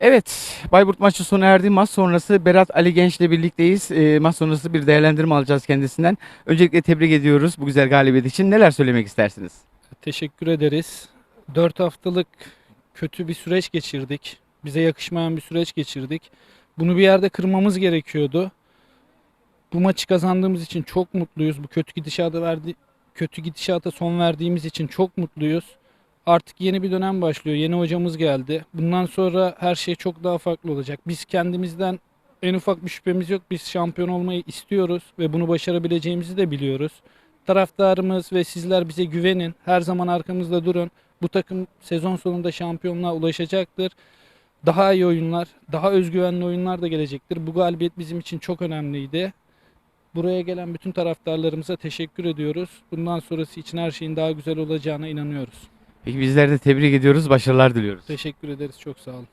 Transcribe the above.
Evet, Bayburt maçı sona erdi. Maç sonrası Berat Ali Genç'le birlikteyiz. Ee, maç sonrası bir değerlendirme alacağız kendisinden. Öncelikle tebrik ediyoruz bu güzel galibiyet için. Neler söylemek istersiniz? Teşekkür ederiz. 4 haftalık kötü bir süreç geçirdik. Bize yakışmayan bir süreç geçirdik. Bunu bir yerde kırmamız gerekiyordu. Bu maçı kazandığımız için çok mutluyuz. Bu kötü gidişata verdi kötü gidişata son verdiğimiz için çok mutluyuz. Artık yeni bir dönem başlıyor. Yeni hocamız geldi. Bundan sonra her şey çok daha farklı olacak. Biz kendimizden en ufak bir şüphemiz yok. Biz şampiyon olmayı istiyoruz ve bunu başarabileceğimizi de biliyoruz. Taraftarımız ve sizler bize güvenin. Her zaman arkamızda durun. Bu takım sezon sonunda şampiyonluğa ulaşacaktır. Daha iyi oyunlar, daha özgüvenli oyunlar da gelecektir. Bu galibiyet bizim için çok önemliydi. Buraya gelen bütün taraftarlarımıza teşekkür ediyoruz. Bundan sonrası için her şeyin daha güzel olacağına inanıyoruz. Peki bizler de tebrik ediyoruz, başarılar diliyoruz. Teşekkür ederiz. Çok sağ olun.